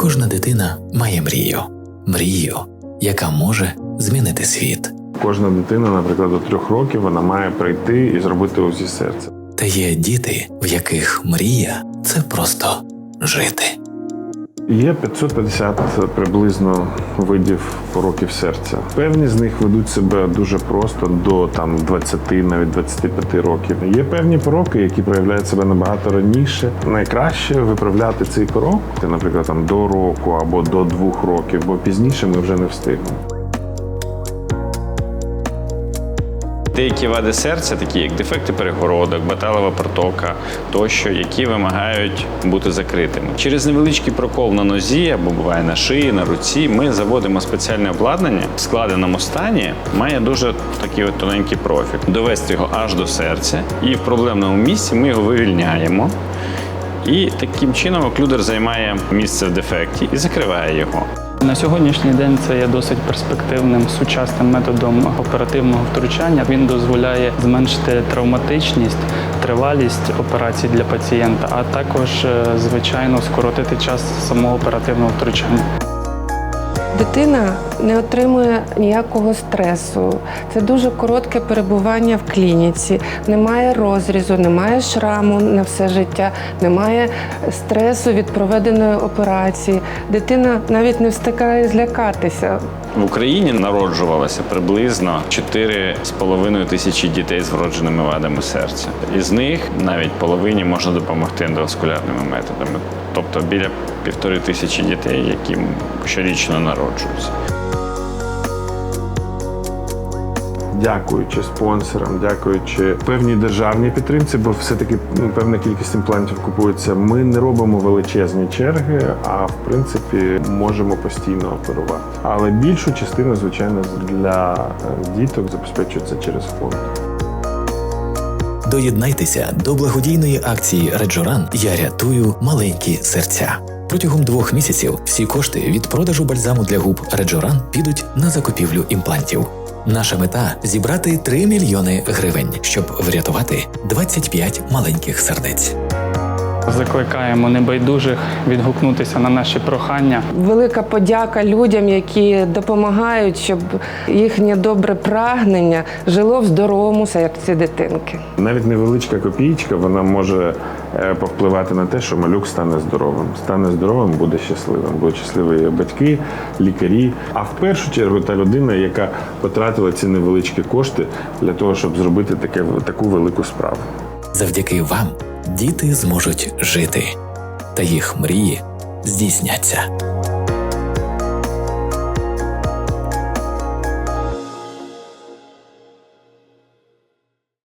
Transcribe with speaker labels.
Speaker 1: Кожна дитина має мрію, мрію, яка може змінити світ.
Speaker 2: Кожна дитина, наприклад, до трьох років вона має прийти і зробити усі серце.
Speaker 1: Та є діти, в яких мрія це просто жити.
Speaker 2: Є 550 приблизно видів пороків серця. Певні з них ведуть себе дуже просто до там 20, навіть 25 років. Є певні пороки, які проявляють себе набагато раніше. Найкраще виправляти цей порок, наприклад, там до року або до двох років, бо пізніше ми вже не встигнемо.
Speaker 3: Деякі вади серця, такі як дефекти перегородок, баталова протока тощо, які вимагають бути закритими. Через невеличкий прокол на нозі або буває на шиї, на руці, ми заводимо спеціальне обладнання в складеному стані, має дуже такий от тоненький профіль. Довести його аж до серця, і в проблемному місці ми його вивільняємо. І таким чином оклюдер займає місце в дефекті і закриває його.
Speaker 4: На сьогоднішній день це є досить перспективним сучасним методом оперативного втручання. Він дозволяє зменшити травматичність, тривалість операцій для пацієнта, а також, е, звичайно, скоротити час самого оперативного втручання.
Speaker 5: Дитина не отримує ніякого стресу. Це дуже коротке перебування в клініці. Немає розрізу, немає шраму на все життя, немає стресу від проведеної операції. Дитина навіть не встигає злякатися.
Speaker 3: В Україні народжувалося приблизно 4,5 тисячі дітей з вродженими вадами серця. Із них навіть половині можна допомогти ендоваскулярними методами, тобто біля півтори тисячі дітей, які щорічно народжуються.
Speaker 2: Дякуючи спонсорам, дякуючи певній державній підтримці, бо все-таки ну, певна кількість імплантів купується. Ми не робимо величезні черги, а в принципі можемо постійно оперувати. Але більшу частину, звичайно, для е, діток забезпечується через фонд.
Speaker 1: Доєднайтеся до благодійної акції Реджоран Я рятую маленькі серця. Протягом двох місяців всі кошти від продажу бальзаму для губ Реджоран підуть на закупівлю імплантів. Наша мета зібрати 3 мільйони гривень, щоб врятувати 25 маленьких сердець.
Speaker 4: Закликаємо небайдужих відгукнутися на наші прохання.
Speaker 5: Велика подяка людям, які допомагають, щоб їхнє добре прагнення жило в здоровому серці дитинки.
Speaker 2: Навіть невеличка копійка вона може е, повпливати на те, що малюк стане здоровим. Стане здоровим, буде щасливим. Будуть щасливі батьки, лікарі. А в першу чергу та людина, яка потратила ці невеличкі кошти для того, щоб зробити таке таку велику справу.
Speaker 1: Завдяки вам діти зможуть жити, та їх мрії здійсняться.